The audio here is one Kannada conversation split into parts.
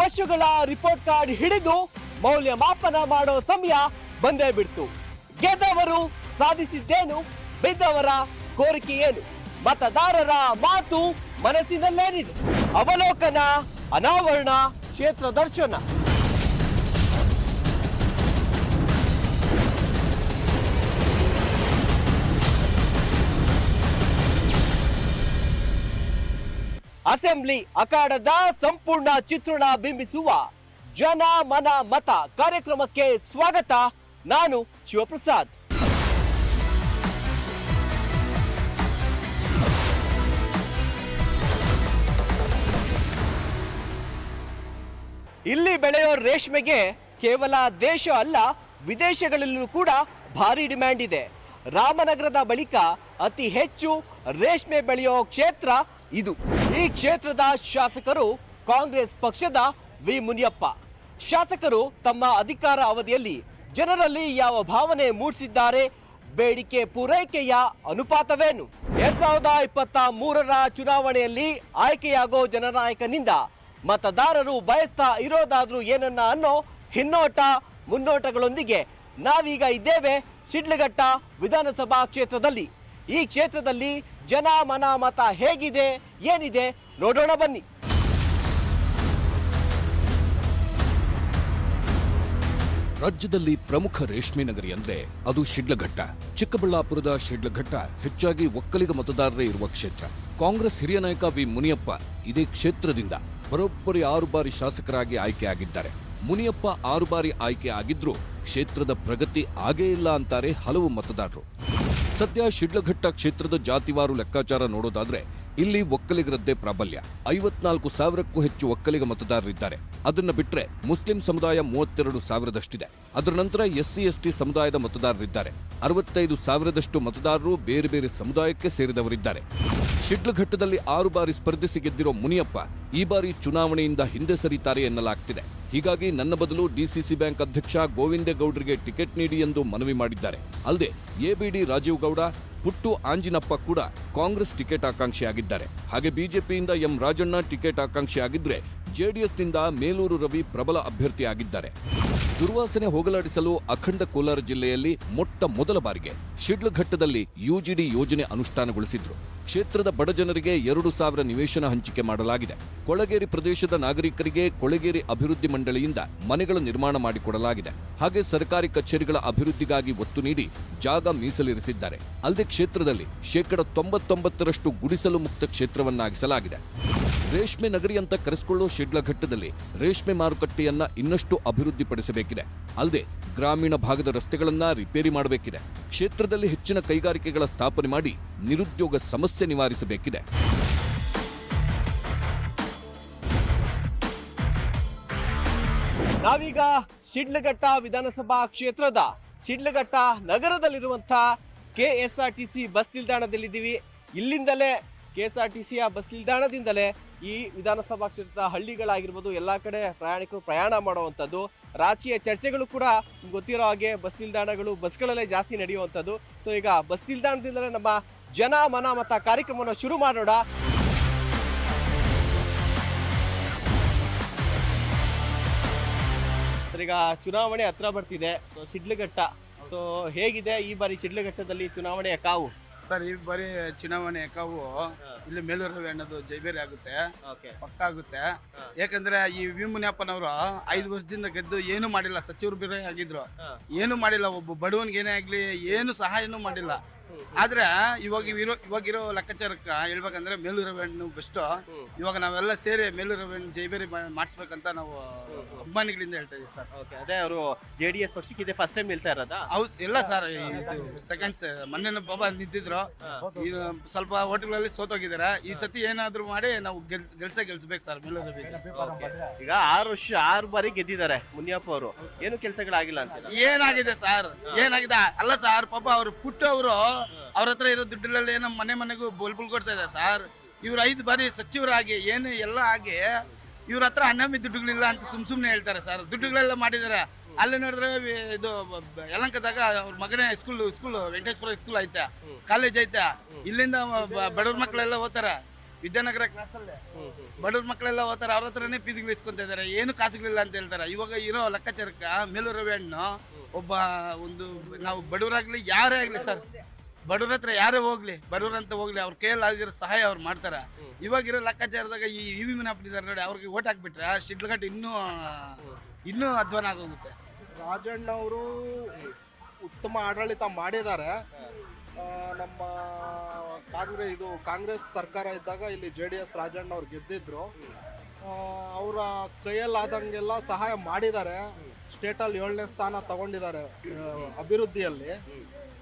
ವರ್ಷಗಳ ರಿಪೋರ್ಟ್ ಕಾರ್ಡ್ ಹಿಡಿದು ಮೌಲ್ಯಮಾಪನ ಮಾಡೋ ಸಮಯ ಬಂದೇ ಬಿಡ್ತು. ಗೆದ್ದವರು ಸಾಧಿಸಿದ್ದೇನು, ಬಿದ್ದವರ ಕೋರಿಕೆ ಏನು? ಮತದಾರರ ಮಾತು ಮನಸ್ಸಿನಲ್ಲೇನಿದೆ. ಅವಲೋಕನ, ಅನಾವರಣ, ಕ್ಷೇತ್ರ ದರ್ಶನ. ಅಸೆಂಬ್ಲಿ ಅಖಾಡದ ಸಂಪೂರ್ಣ ಚಿತ್ರಣ ಬಿಂಬಿಸುವ ಜನ ಮನ ಮತ ಕಾರ್ಯಕ್ರಮಕ್ಕೆ ಸ್ವಾಗತ. ನಾನು ಶಿವಪ್ರಸಾದ್. ಇಲ್ಲಿ ಬೆಳೆಯೋ ರೇಷ್ಮೆಗೆ ಕೇವಲ ದೇಶ ಅಲ್ಲ, ವಿದೇಶಗಳಲ್ಲೂ ಕೂಡ ಭಾರಿ ಡಿಮ್ಯಾಂಡ್ ಇದೆ. ರಾಮನಗರದ ಬಳಿಕ ಅತಿ ಹೆಚ್ಚು ರೇಷ್ಮೆ ಬೆಳೆಯೋ ಕ್ಷೇತ್ರ ಇದು ಈ ಕ್ಷೇತ್ರದ ಶಾಸಕರು ಕಾಂಗ್ರೆಸ್ ಪಕ್ಷದ ವಿ ಮುನಿಯಪ್ಪ. ಶಾಸಕರು ತಮ್ಮ ಅಧಿಕಾರ ಅವಧಿಯಲ್ಲಿ ಜನರಲ್ಲಿ ಯಾವ ಭಾವನೆ ಮೂಡಿಸಿದ್ದಾರೆ, ಬೇಡಿಕೆ ಪೂರೈಕೆಯ ಅನುಪಾತವೇನು? ಎರಡ್ ಸಾವಿರದ ಇಪ್ಪತ್ತ ಮೂರರ ಚುನಾವಣೆಯಲ್ಲಿ ಆಯ್ಕೆಯಾಗೋ ಜನನಾಯಕನಿಂದ ಮತದಾರರು ಬಯಸ್ತಾ ಇರೋದಾದ್ರೂ ಏನನ್ನ ಅನ್ನೋ ಹಿನ್ನೋಟ, ಮುನ್ನೋಟಗಳೊಂದಿಗೆ ನಾವೀಗ ಇದ್ದೇವೆ ಶಿಡ್ಲಘಟ್ಟ ವಿಧಾನಸಭಾ ಕ್ಷೇತ್ರದಲ್ಲಿ. ಈ ಕ್ಷೇತ್ರದಲ್ಲಿ ಜನ ಮನ ಮತ ಹೇಗಿದೆ, ಏನಿದೆ ನೋಡೋಣ ಬನ್ನಿ. ರಾಜ್ಯದಲ್ಲಿ ಪ್ರಮುಖ ರೇಷ್ಮೆ ನಗರಿ ಅಂದ್ರೆ ಅದು ಶಿಡ್ಲಘಟ್ಟ. ಚಿಕ್ಕಬಳ್ಳಾಪುರದ ಶಿಡ್ಲಘಟ್ಟ ಹೆಚ್ಚಾಗಿ ಒಕ್ಕಲಿಗ ಮತದಾರರೇ ಇರುವ ಕ್ಷೇತ್ರ. ಕಾಂಗ್ರೆಸ್ ಹಿರಿಯ ನಾಯಕ ವಿ ಮುನಿಯಪ್ಪ ಇದೇ ಕ್ಷೇತ್ರದಿಂದ ಬರೋಬ್ಬರಿ ಆರು ಬಾರಿ ಶಾಸಕರಾಗಿ ಆಯ್ಕೆಯಾಗಿದ್ದಾರೆ. ಮುನಿಯಪ್ಪ ಆರು ಬಾರಿ ಆಯ್ಕೆ ಆಗಿದ್ರೂ ಕ್ಷೇತ್ರದ ಪ್ರಗತಿ ಆಗೇ ಇಲ್ಲ ಅಂತಾರೆ ಹಲವು ಮತದಾರರು. ಸದ್ಯ ಶಿಡ್ಲಘಟ್ಟ ಕ್ಷೇತ್ರದ ಜಾತಿವಾರು ಲೆಕ್ಕಾಚಾರ ನೋಡೋದಾದ್ರೆ ಇಲ್ಲಿ ಒಕ್ಕಲಿಗರದ್ದೇ ಪ್ರಾಬಲ್ಯ. ಐವತ್ನಾಲ್ಕು ಸಾವಿರಕ್ಕೂ ಹೆಚ್ಚು ಒಕ್ಕಲಿಗ ಮತದಾರರಿದ್ದಾರೆ. ಅದನ್ನ ಬಿಟ್ರೆ ಮುಸ್ಲಿಂ ಸಮುದಾಯ ಮೂವತ್ತೆರಡು ಸಾವಿರದಷ್ಟಿದೆ. ಅದರ ನಂತರ ಎಸ್ಸಿ, ಎಸ್ಟಿ ಸಮುದಾಯದ ಮತದಾರರಿದ್ದಾರೆ. ಅರವತ್ತೈದು ಸಾವಿರದಷ್ಟು ಮತದಾರರು ಬೇರೆ ಬೇರೆ ಸಮುದಾಯಕ್ಕೆ ಸೇರಿದವರಿದ್ದಾರೆ. ಶಿಡ್ಲಘಟ್ಟದಲ್ಲಿ ಆರು ಬಾರಿ ಸ್ಪರ್ಧಿಸಿ ಗೆದ್ದಿರೋ ಮುನಿಯಪ್ಪ ಈ ಬಾರಿ ಚುನಾವಣೆಯಿಂದ ಹಿಂದೆ ಸರಿತಾರೆ ಎನ್ನಲಾಗ್ತಿದೆ. ಹೀಗಾಗಿ ನನ್ನ ಬದಲು ಡಿಸಿಸಿ ಬ್ಯಾಂಕ್ ಅಧ್ಯಕ್ಷ ಗೋವಿಂದೇಗೌಡರಿಗೆ ಟಿಕೆಟ್ ನೀಡಿ ಎಂದು ಮನವಿ ಮಾಡಿದ್ದಾರೆ. ಅಲ್ಲದೆ ಎಬಿಡಿ ರಾಜೀವ್ ಗೌಡ, ಪುಟ್ಟು ಆಂಜಿನಪ್ಪ ಕೂಡ ಕಾಂಗ್ರೆಸ್ ಟಿಕೆಟ್ ಆಕಾಂಕ್ಷಿಯಾಗಿದ್ದಾರೆ. ಹಾಗೆ ಬಿಜೆಪಿಯಿಂದ ಎಂ ರಾಜಣ್ಣ ಟಿಕೆಟ್ ಆಕಾಂಕ್ಷಿಯಾಗಿದ್ರೆ ಜೆಡಿಎಸ್ನಿಂದ ಮೇಲೂರು ರವಿ ಪ್ರಬಲ ಅಭ್ಯರ್ಥಿಯಾಗಿದ್ದಾರೆ. ದುರ್ವಾಸನೆ ಹೋಗಲಾಡಿಸಲು ಅಖಂಡ ಕೋಲಾರ ಜಿಲ್ಲೆಯಲ್ಲಿ ಮೊಟ್ಟ ಮೊದಲ ಬಾರಿಗೆ ಶಿಡ್ಲಘಟ್ಟದಲ್ಲಿ ಯುಜಿಡಿ ಯೋಜನೆ ಅನುಷ್ಠಾನಗೊಳಿಸಿದ್ರು. ಕ್ಷೇತ್ರದ ಬಡ ಜನರಿಗೆ ಎರಡು ಸಾವಿರ ನಿವೇಶನ ಹಂಚಿಕೆ ಮಾಡಲಾಗಿದೆ. ಕೊಳಗೇರಿ ಪ್ರದೇಶದ ನಾಗರಿಕರಿಗೆ ಕೊಳಗೇರಿ ಅಭಿವೃದ್ಧಿ ಮಂಡಳಿಯಿಂದ ಮನೆಗಳ ನಿರ್ಮಾಣ ಮಾಡಿಕೊಡಲಾಗಿದೆ. ಹಾಗೆ ಸರ್ಕಾರಿ ಕಚೇರಿಗಳ ಅಭಿವೃದ್ಧಿಗಾಗಿ ಒತ್ತು ನೀಡಿ ಜಾಗ ಮೀಸಲಿರಿಸಿದ್ದಾರೆ. ಅಲ್ಲದೆ ಕ್ಷೇತ್ರದಲ್ಲಿ ಶೇಕಡ ತೊಂಬತ್ತೊಂಬತ್ತರಷ್ಟು ಗುಡಿಸಲು ಮುಕ್ತ ಕ್ಷೇತ್ರವನ್ನಾಗಿಸಲಾಗಿದೆ. ರೇಷ್ಮೆ ನಗರಿ ಅಂತ ಕರೆಸಿಕೊಳ್ಳುವ ಶಿಡ್ಲಘಟ್ಟದಲ್ಲಿ ರೇಷ್ಮೆ ಮಾರುಕಟ್ಟೆಯನ್ನ ಇನ್ನಷ್ಟು ಅಭಿವೃದ್ಧಿಪಡಿಸಬೇಕಿದೆ. ಅಲ್ಲದೆ ಗ್ರಾಮೀಣ ಭಾಗದ ರಸ್ತೆಗಳನ್ನ ರಿಪೇರಿ ಮಾಡಬೇಕಿದೆ. ಕ್ಷೇತ್ರದಲ್ಲಿ ಹೆಚ್ಚಿನ ಕೈಗಾರಿಕೆಗಳ ಸ್ಥಾಪನೆ ಮಾಡಿ ನಿರುದ್ಯೋಗ ಸಮಸ್ಯೆ ನಿವಾರಿಸಬೇಕಿದೆ. ನಾವೀಗ ಶಿಡ್ಲಘಟ್ಟ ವಿಧಾನಸಭಾ ಕ್ಷೇತ್ರದ Shidlaghatta ನಗರದಲ್ಲಿರುವಂತಹ K S R T C bus ನಿಲ್ದಾಣದಲ್ಲಿದ್ದೀವಿ. ಇಲ್ಲಿಂದಲೇ ಕೆ ಎಸ್ ಬಸ್ ನಿಲ್ದಾಣದಿಂದಲೇ ಈ ವಿಧಾನಸಭಾ ಕ್ಷೇತ್ರದ ಹಳ್ಳಿಗಳಾಗಿರ್ಬೋದು, ಎಲ್ಲ ಕಡೆ ಪ್ರಯಾಣಿಕರು ಪ್ರಯಾಣ ಮಾಡುವಂಥದ್ದು, ರಾಜಕೀಯ ಚರ್ಚೆಗಳು ಕೂಡ ಗೊತ್ತಿರೋ ಹಾಗೆ ಬಸ್ ನಿಲ್ದಾಣಗಳು ಬಸ್ಗಳಲ್ಲೇ ಜಾಸ್ತಿ ನಡೆಯುವಂಥದ್ದು. ಸೊ ಈಗ ಬಸ್ ನಿಲ್ದಾಣದಿಂದಲೇ ನಮ್ಮ ಜನ ಮನ ಮತ ಕಾರ್ಯಕ್ರಮವನ್ನು ಶುರು ಮಾಡೋಣ. ಈಗ ಚುನಾವಣೆ ಹತ್ರ ಬರ್ತಿದೆ. ಸೊ ಸಿಡ್ಲಘಟ್ಟ ಸೊ ಹೇಗಿದೆ ಈ ಬಾರಿ ಸಿಡ್ಲಘಟ್ಟದಲ್ಲಿ ಚುನಾವಣೆಯ ಕಾವು? ಸರ್ ಈ ಬಾರಿ ಚುನಾವಣೆ ಕಾವು. ಇಲ್ಲಿ ಮೇಲೂರು ಅನ್ನೋದು ಜೈಬೇರಿ ಆಗುತ್ತೆ. ಪಕ್ಕ ಆಗುತ್ತೆ. ಯಾಕಂದ್ರೆ ಈ ವಿ ಮುನಿಯಪ್ಪನವರು ಐದು ವರ್ಷದಿಂದ ಗೆದ್ದು ಏನು ಮಾಡಿಲ್ಲ ಸಚಿವರು ಬೇರೆ ಆಗಿದ್ರು. ಏನು ಮಾಡಿಲ್ಲ ಒಬ್ಬ ಬಡವನಿಗೆ ಏನೇ ಆಗ್ಲಿ ಏನು ಸಹಾಯನೂ ಮಾಡಿಲ್ಲ. ಆದ್ರೆ ಇವಾಗ ಇರೋ ಇವಾಗಿರೋ ಲೆಕ್ಕಾಚಾರಕ್ಕ ಹೇಳ್ಬೇಕಂದ್ರೆ ಮೇಲೂರು ಹಣ್ಣು ಬೆಸ್ಟ್ ಇವಾಗ ನಾವೆಲ್ಲ ಸೇರಿ ಮೇಲೂರು ಹಣ್ಣು ಜೈಬೇರಿ ಮಾಡಿಸ್ಬೇಕಂತ ನಾವು ಅಭಿಮಾನಿಗಳಿಂದ ಹೇಳ್ತಾ ಇದೀವಿ ಸರ್. ಓಕೆ ಅದೇ ಅವರು ಜೆ ಡಿ ಎಸ್ ಪಕ್ಷಕ್ಕೆ ಇದೆ ಫಸ್ಟ್ ಟೈಮ್ ನಿಲ್ತಾ ಇರೋದಾ? ಹೌದು ಇಲ್ಲ ಸರ್ ಸೆಕೆಂಡ್ಸ್ ಮೊನ್ನೆ ಬಾಬಾ ನಿಂತಿದ್ರು. ಈಗ ಸ್ವಲ್ಪ ಹೋಟೆಲ್ಗಳಲ್ಲಿ ಸೋತೋಗಿದ್ದಾರೆ ಈ ಸತಿ ಏನಾದ್ರು ಮಾಡಿ ನಾವು ಗೆಲ್ ಗೆಲ್ಸೇ ಗೆಲ್ಸ್ಬೇಕು ಸರ್ ಮೇಲೂರು ಈಗ ಆರು ವರ್ಷ ಆರು ಬಾರಿ ಗೆದ್ದಿದ್ದಾರೆ ಮುನಿಯಪ್ಪ ಅವರು. ಏನು ಕೆಲಸಗಳಾಗಿಲ್ಲ ಅಂತ ಏನಾಗಿದೆ ಸರ್? ಏನಾಗಿದೆ? ಅಲ್ಲ ಸರ್ ಪಾಪ ಅವ್ರು ಪುಟ್ಟ ಅವರು ಅವ್ರ ಹತ್ರ ಇರೋ ದುಡ್ಡಲ್ಲಿ ಏನೋ ಮನೆ ಮನೆಗೂ ಬುಲ್ಬುಲ್ ಕೊಡ್ತಾ ಇದೆ ಸರ್. ಇವ್ರು ಐದು ಬಾರಿ ಸಚಿವರಾಗಿ, ಏನು ಎಲ್ಲ ಆಗಿ ಇವ್ರ ಹತ್ರ ಹನ್ನೊಮ್ಮೆ ದುಡ್ಡುಗಳಿಲ್ಲ ಅಂತ ಸುಮ್ ಸುಮ್ನೆ ಹೇಳ್ತಾರೆ ಸರ್. ದುಡ್ಡುಗಳೆಲ್ಲ ಮಾಡಿದ್ದಾರೆ ಅಲ್ಲಿ ನೋಡಿದ್ರೆ ಇದು ಯಲಂಕದಾಗ ಅವ್ರ ಮಗನೇ ಸ್ಕೂಲ್ ಸ್ಕೂಲ್ ವೆಂಕಟೇಶ್ವರ ಸ್ಕೂಲ್ ಐತೆ ಕಾಲೇಜ್ ಐತೆ. ಇಲ್ಲಿಂದ ಬಡವ್ರ ಮಕ್ಕಳೆಲ್ಲ ಓದ್ತಾರೆ. ವಿದ್ಯಾನಗರ ಕ್ಲಾಸ್ ಅಲ್ಲೇ. ಬಡವ್ರ ಮಕ್ಕಳೆಲ್ಲ ಓದ್ತಾರೆ. ಅವ್ರ ಹತ್ರನೇ ಫೀಸ್ಗಳು ಇಸ್ಕೊಂತ ಇದಾರೆ ಏನು ಕಾಸುಗಳಿಲ್ಲ ಅಂತ ಹೇಳ್ತಾರೆ. ಇವಾಗ ಇರೋ ಲೆಕ್ಕಾಚಾರಕ್ಕೆ ಮೇಲೂರು ಹಣ್ಣು, ಒಬ್ಬ ಒಂದು, ನಾವು ಬಡವರಾಗ್ಲಿ, ಯಾರೇ ಆಗ್ಲಿ ಸರ್. ಬಡವ್ರ ಹತ್ರ ಯಾರೇ ಹೋಗ್ಲಿ ಬಡವ್ರ ಅಂತ ಹೋಗ್ಲಿ ಅವ್ರ ಕೈಯಲ್ಲಿ ಆಗಿರೋ ಸಹಾಯ ಅವ್ರು ಮಾಡ್ತಾರೆ. ಇವಾಗಿರೋ ಲೆಕ್ಕಾಚಾರದಾಗ ಈ ಇವಿ ಮಿನಾಪಿದ್ದಾರೆ ನೋಡಿ ಅವ್ರಿಗೆ ಓಟ್ ಹಾಕ್ಬಿಟ್ರೆ ಶಿಡ್ಲಘಟ್ಟ ಇನ್ನೂ ಇನ್ನೂ ಅಧ್ವಾನ ಆಗೋಗುತ್ತೆ. ರಾಜಣ್ಣ ಅವರು ಉತ್ತಮ ಆಡಳಿತ ಮಾಡಿದ್ದಾರೆ. ನಮ್ಮ ಕಾಂಗ್ರೆಸ್ ಇದು ಕಾಂಗ್ರೆಸ್ ಸರ್ಕಾರ ಇದ್ದಾಗ ಇಲ್ಲಿ ಜೆ ಡಿ ಎಸ್ ರಾಜಣ್ಣ ಅವ್ರು ಗೆದ್ದಿದ್ರು. ಅವರ ಕೈಯಲ್ಲಾದಂಗೆಲ್ಲ ಸಹಾಯ ಮಾಡಿದ್ದಾರೆ. ಸ್ಟೇಟಲ್ಲಿ ಏಳನೇ ಸ್ಥಾನ ತಗೊಂಡಿದ್ದಾರೆ ಆ, ಅಭಿವೃದ್ಧಿಯಲ್ಲಿ.